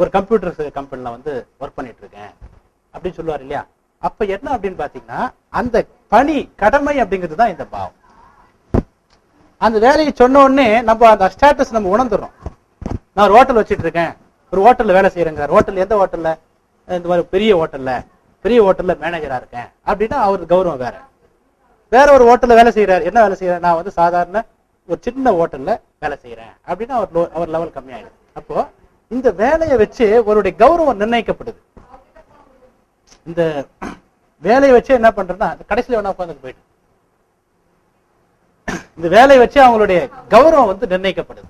ஒரு கம்ப்யூட்டர் கம்பெனியில் வந்து ஒர்க் பண்ணிட்டு இருக்கேன் அப்படின்னு சொல்லுவார் இல்லையா? அப்ப என்ன அப்படின்னு பாத்தீங்கன்னா அந்த பணி கடமை அப்படிங்கிறது தான் இந்த பாவம். அந்த வேலையை சொன்ன உடனே நம்ம அந்த ஸ்டேட்டஸ் நம்ம உணர்ந்துடுறோம் நான் ஒரு ஹோட்டல் வச்சுட்டு இருக்கேன் ஒரு ஹோட்டல்ல வேலை செய்யறேங்க ஹோட்டல் எந்த ஹோட்டல்ல இந்த மாதிரி பெரிய ஹோட்டல்ல பெரிய ஹோட்டல்ல மேனேஜரா இருக்கேன். அப்படின்னா அவருக்கு கௌரவம் வேற. வேற ஒரு ஹோட்டல்ல வேலை செய்யறாரு என்ன வேலை செய்யறாரு நான் வந்து சாதாரண ஒரு சின்ன ஹோட்டல்ல வேலை செய்யறேன் அப்படின்னா அவர் அவர் லெவல் கம்மியாயிடும். அப்போ இந்த வேலையை வச்சு ஒருடைய கௌரவம் நிர்ணயிக்கப்படுது. இந்த வேலையை வச்சு என்ன பண்றதுன்னா கடைசியில வேணா உட்காந்து போயிட்டு இந்த வேலையை வச்சு அவங்களுடைய கௌரவம் வந்து நிர்ணயிக்கப்படுது.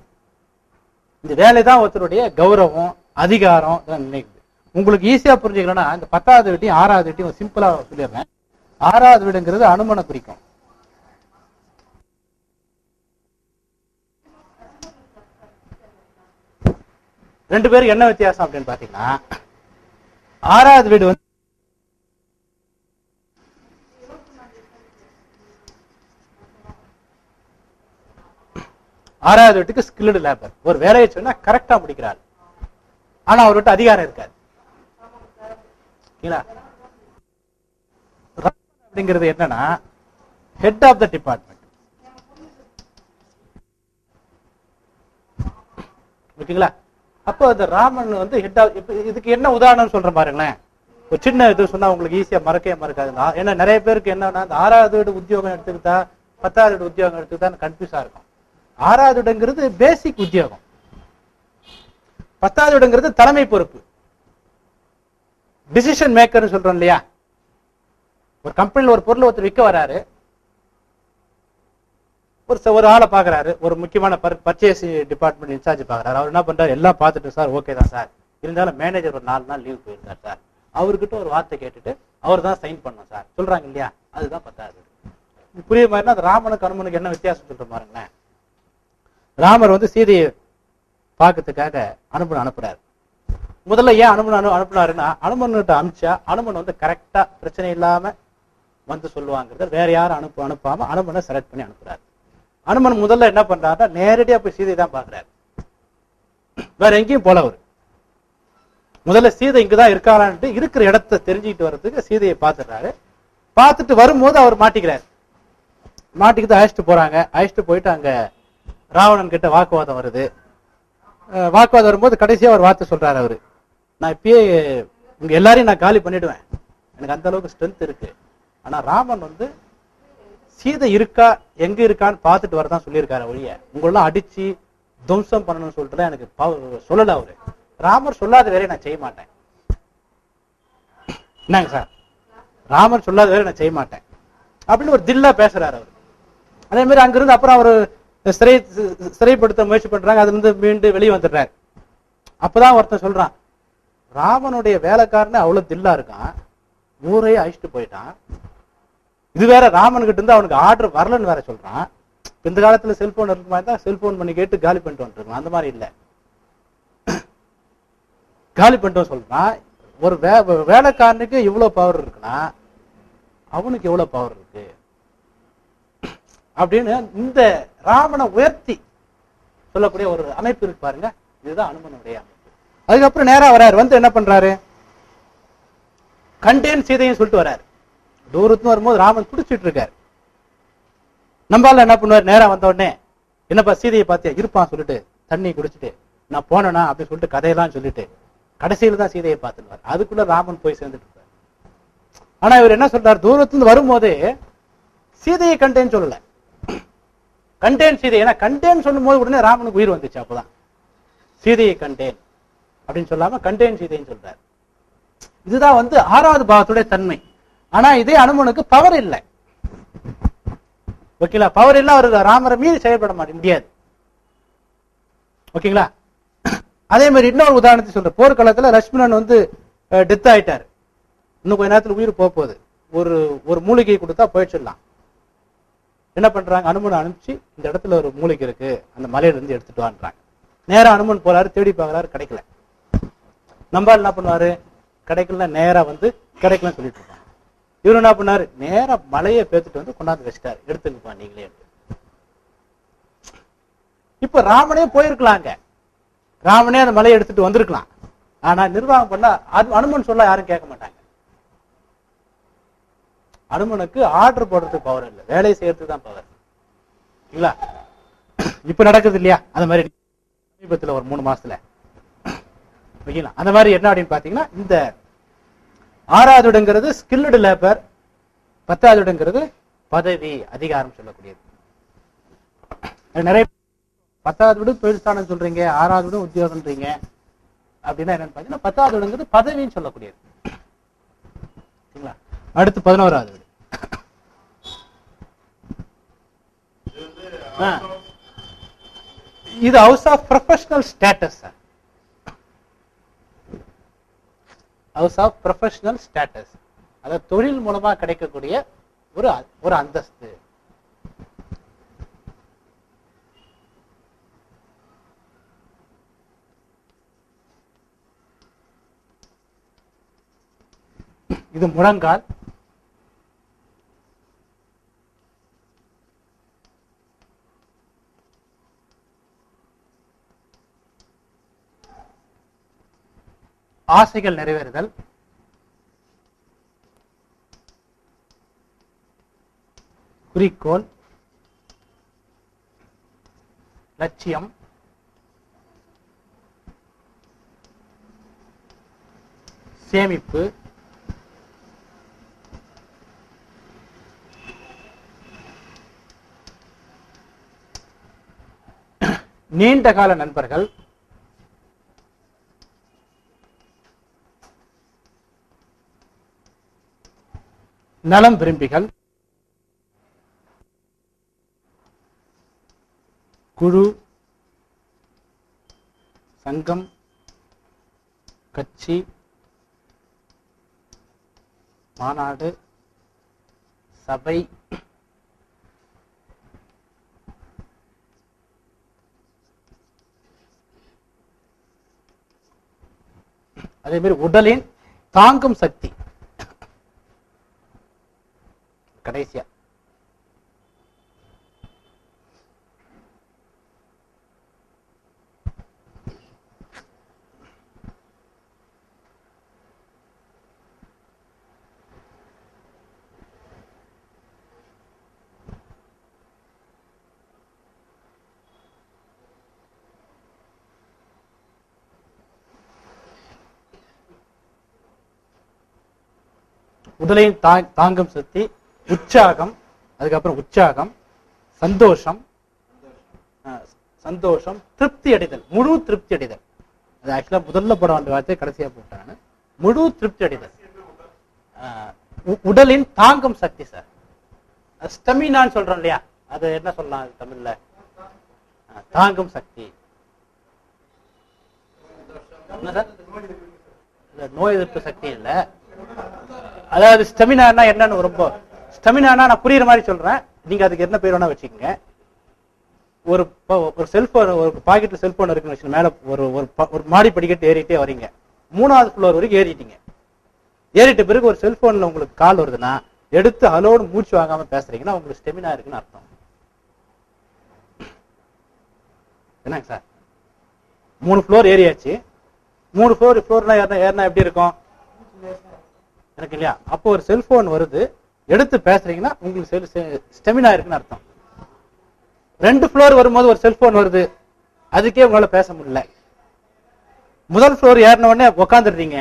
இந்த வேலை தான் ஒருத்தருடைய கௌரவம் அதிகாரம் இதெல்லாம் நிர்ணயிக்குது. உங்களுக்கு ஈஸியா புரிஞ்சுக்கணும்னா இந்த பத்தாவது வீட்டையும் ஆறாவது வீட்டையும் சிம்பிளா சொல்லிடுறேன். ஆறாவது வீடுங்கிறது அனுமனை குறிக்கும். ரெண்டு பேரும் என்ன வித்தியாசம் அப்படின்னு பாத்தீங்கன்னா ஆறாவது வீடு வந்து ஆறாவது வீட்டுக்கு ஸ்கில்டு லேபர் ஒரு வேலையை சொன்னா கரெக்டா முடிக்கிறார். ஆனா அவர்கிட்ட அதிகாரம் இருக்காது. அப்படிங்கிறது என்னன்னா ஹெட் ஆஃப் த டிபார்ட்மெண்ட் ஓகேங்களா? அப்போ அந்த ராமன் வந்து ஹெட் இதுக்கு என்ன உதாரணம் சொல்றேன் பாருங்களேன். ஒரு சின்ன இது சொன்னா உங்களுக்கு ஈஸியா மறக்கவே மறக்காதுன்னா ஏன்னா நிறைய பேருக்கு என்னன்னா அந்த ஆறாவது வீடு உத்தியோகம் எடுத்துக்கிட்டா பத்தாவது வீடு உத்தியோகம் எடுத்துக்கிட்டா கன்ஃபியூஸா இருக்கும். ஆறாவது இடங்கிறது பேசிக் உத்தியோகம். பத்தாவது இடங்கிறது தலைமை பொறுப்பு. டிசிஷன் மேக்கர்னு சொல்றோம் இல்லையா? ஒரு கம்பெனியில் ஒரு பொருள் ஒருத்தர் விற்க வராரு. ஒரு ச- ஒரு ஆளை பார்க்குறாரு. ஒரு முக்கியமான பர் பர்ச்சேஸ் டிபார்ட்மெண்ட் இன்சார்ஜ் பார்க்குறாரு. அவர் என்ன பண்ணுறாரு எல்லாம் பார்த்துட்டு சார் ஓகே தான் சார். இருந்தாலும் மேனேஜர் ஒரு நாலு நாள் லீவ் போயிருக்கார் சார். அவர்கிட்ட ஒரு வார்த்தை கேட்டுட்டு அவர் தான் சைன் பண்ணோம் சார். சொல்கிறாங்க இல்லையா? அதுதான் பத்தாது புரிய மாதிரினா அந்த ராமனுக்கு அனுமனுக்கு என்ன வித்தியாசம் சொல்ற பாருங்களேன். ராமர் வந்து சீதையை பார்க்கறதுக்காக அனுமன் அனுப்புறாரு. முதல்ல ஏன் அனுமன் அனு அனுப்புனாருன்னா அனுமன்கிட்ட அனுப்பிச்சா அனுமன் வந்து கரெக்டா பிரச்சனை இல்லாம வந்து சொல்லுவாங்கிறத வேற யாரும் அனுப்ப அனுப்பாம அனுமனை செலக்ட் பண்ணி அனுப்புறாரு. அனுமன் முதல்ல என்ன பண்றாருன்னா நேரடியா போய் சீதை தான் பாக்குறாரு வேற எங்கேயும் போல அவரு முதல்ல சீதை இங்கதான் இருக்காளான்ட்டு இருக்கிற இடத்த தெரிஞ்சுக்கிட்டு வர்றதுக்கு சீதையை பார்த்துடுறாரு. பார்த்துட்டு வரும்போது அவர் மாட்டிக்கிறார். மாட்டிக்கிட்டு அழைச்சிட்டு போறாங்க. அழைச்சிட்டு போயிட்டு அங்க ராவணன் கிட்ட வாக்குவாதம் வருது. வாக்குவாதம் வரும்போது கடைசியா ஒரு வார்த்தை சொல்றாரு அவரு. நான் இப்பயே உங்க எல்லாரையும் நான் காலி பண்ணிடுவேன். எனக்கு அந்த அளவுக்கு ஸ்ட்ரென்த் இருக்கு. ஆனா ராமன் வந்து சீதை இருக்கா எங்க இருக்கான்னு பார்த்துட்டு வரதான் சொல்லியிருக்காரு ஒழிய உங்களெல்லாம் அடிச்சு துவம்சம் பண்ணணும்னு சொல்லிட்டு எனக்கு சொல்லல அவரு. ராமர் சொல்லாத வேலையை நான் செய்ய மாட்டேன். என்னங்க சார்? ராமர் சொல்லாத வேலை நான் செய்ய மாட்டேன். அப்படின்னு ஒரு தில்லா பேசுறாரு அவர். அதே மாதிரி அங்கிருந்து அப்புறம் அவர் சிறை சிறைப்படுத்த முயற்சி பண்றாங்க. அதுல இருந்து மீண்டு வெளியே வந்துடுறாரு. அப்பதான் ஒருத்தன் சொல்றான் ராமனுடைய வேலைக்காரனே அவ்வளவு தில்லா இருக்கான். ஊரையே அழிச்சிட்டு போயிட்டான். இது வேற ராமன் கிட்ட இருந்து அவனுக்கு ஆர்டர் வரலன்னு வேற சொல்றான். இந்த காலத்துல செல்போன் மாதிரி தான் செல்போன் பண்ணி கேட்டு காலி பண்ணிட்டு வந்துருக்கான் அந்த மாதிரி இல்லை. காலி பண்ணிட்டு சொல்றான். ஒரு வே வேலைக்காரனுக்கு இவ்வளோ பவர் இருக்குன்னா அவனுக்கு எவ்வளோ பவர் இருக்கு? அப்படின்னு இந்த ராமனை உயர்த்தி சொல்லக்கூடிய ஒரு அமைப்பு இருக்கு பாருங்க. இதுதான் அனுமனுடைய அமைப்பு. அதுக்கப்புறம் நேராக வராரு வந்து என்ன பண்றாரு? கண்டேன் சீதையும் சொல்லிட்டு வராரு தூரத்துன்னு வரும்போது ராமன் குடிச்சிட்டு இருக்காரு நம்பால என்ன பண்ணுவார்? நேரா வந்த உடனே என்னப்பா சீதையை பார்த்தியா? இருப்பான் சொல்லிட்டு தண்ணி குடிச்சிட்டு நான் போனேனா? அப்படின்னு சொல்லிட்டு கதையெல்லாம் சொல்லிட்டு கடைசியில தான் சீதையை பார்த்துருவார். அதுக்குள்ள ராமன் போய் சேர்ந்துட்டு இருப்பார் ஆனா இவர் என்ன சொல்றாரு? தூரத்துல இருந்து சீதையை கண்டேன்னு சொல்லல. கண்டேன் சீதை. ஏன்னா கண்டேன் சொல்லும் போது உடனே ராமனுக்கு உயிர் வந்துச்சு அப்பதான். சீதையை கண்டேன் அப்படின்னு சொல்லாம கண்டேன் சீதைன்னு சொல்றாரு. இதுதான் வந்து ஆறாவது பாவத்துடைய தன்மை. ஆனா இதே அனுமனுக்கு பவர் இல்லை. ஓகேங்களா? பவர் இல்ல அவர் ராமரை மீறி செயல்பட மாட்டே முடியாது. ஓகேங்களா? அதே மாதிரி இன்னொரு உதாரணத்தை சொல்றேன். போர்க்களத்துல லட்சுமணன் வந்து டெத் ஆயிட்டாரு. இன்னும் கொஞ்ச நேரத்துல உயிர் போக போகுது. ஒரு ஒரு மூலிகை கொடுத்தா போயிடுச்சிடலாம் என்ன பண்றாங்க? அனுமனை அனுப்பிச்சு இந்த இடத்துல ஒரு மூலிகை இருக்கு. அந்த மலையில இருந்து எடுத்துட்டு வான்றாங்க. நேரா அனுமன் போறாரு தேடி பார்க்கறாரு கிடைக்கல. நம்பால் என்ன பண்ணுவாரு? கிடைக்கல நேரா வந்து கிடைக்கலன்னு சொல்லிட்டு இருப்பாங்க. இவர் என்ன பண்ணாரு? நேரா மலையை பேத்துட்டு வந்து கொண்டாந்து வச்சிட்டாரு. எடுத்துங்கப்பா நீங்களே இப்ப ராமனே போயிருக்கலாங்க. ராமனே அந்த மலையை எடுத்துட்டு வந்திருக்கலாம். ஆனா நிர்வாகம் பண்ணா அது அனுமன் சொல்ல யாரும் கேட்க மாட்டாங்க. அனுமனுக்கு ஆர்டர் போடுறதுக்கு பவர் இல்லை. வேலை செய்யறதுக்கு தான் பவர் இல்லைங்களா இப்ப நடக்குது இல்லையா? அந்த மாதிரி சமீபத்துல ஒரு மூணு மாசத்துல. ஓகேங்களா அந்த மாதிரி என்ன அப்படின்னு பாத்தீங்கன்னா இந்த ஆறாவது இடங்கிறது ஸ்கில்டு லேபர் பத்தாவது இடங்கிறது பதவி அதிகாரம் சொல்லக்கூடியது. நிறைய பத்தாவது விட தொழிற்சாலம் சொல்றீங்க ஆறாவது விட உத்தியோகம்ன்றீங்க. அப்படின்னா என்னன்னு பார்த்தீங்கன்னா பத்தாவது பதவின்னு சொல்லக்கூடியது. சரிங்களா? அடுத்து பதினோராவது வீடு. இது house of professional status sir house of professional status அதாவது தொழில் மூலமா கிடைக்கக்கூடிய ஒரு ஒரு அந்தஸ்து. இது முழங்கால். ஆசைகள் நிறைவேறுதல். குறிக்கோள். லட்சியம். சேமிப்பு. நீண்ட கால நண்பர்கள். நலம் விரும்பிகள். குழு. சங்கம். கட்சி. மாநாடு. சபை. அதே மாதிரி உடலின் தாங்கும் சக்தி. கடைசியா. முதலையும் தாங்கும் சக்தி உற்சாகம் அதுக்கப்புறம் உற்சாகம் சந்தோஷம் சந்தோஷம் திருப்தி அடைதல் முழு திருப்தி அடைதல் அது ஆக்சுவலா முதல்ல போட வேண்டிய வார்த்தை கடைசியா போட்டாங்க முழு திருப்தி அடைதல் உ- உடலின் தாங்கும் சக்தி சார் ஸ்டெமினான்னு சொல்றோம் இல்லையா? அது என்ன சொல்லலாம் அது தமிழ்ல? தாங்கும் சக்தி. நோய் எதிர்ப்பு சக்தி இல்ல. அதாவது ஸ்டெமினார்னா என்னன்னு ரொம்ப ஸ்டெமினானா நான் புரியுற மாதிரி சொல்றேன். நீங்க அதுக்கு என்ன பேர் வேணா வச்சுக்கோங்க. ஒரு ஒரு செல்போன் ஒரு பாக்கெட்ல செல்போன் இருக்குன்னு வச்சு மேல ஒரு ஒரு ஒரு மாடி படிக்கட்டு ஏறிட்டே வரீங்க. மூணாவது ஃப்ளோர் வரைக்கும் ஏறிட்டீங்க. ஏறிட்ட பிறகு ஒரு செல்போன்ல உங்களுக்கு கால் வருதுன்னா எடுத்து அலோடு மூச்சு வாங்காம பேசுறீங்கன்னா உங்களுக்கு ஸ்டெமினா இருக்குன்னு அர்த்தம். என்னங்க சார்? மூணு ஃப்ளோர் ஏறியாச்சு. மூணு ஃப்ளோர் ஃப்ளோர்னா ஏறினா ஏறினா எப்படி இருக்கும்? எனக்கு இல்லையா? அப்போ ஒரு செல்போன் வருது. எடுத்து பேசுறீங்கன்னா உங்களுக்கு செல் ஸ்டெமினா இருக்குன்னு அர்த்தம். ரெண்டு ஃப்ளோர் வரும்போது ஒரு செல்போன் வருது. அதுக்கே உங்களால் பேச முடியல. முதல் ஃப்ளோர் ஏறின உடனே உக்காந்துடுறீங்க.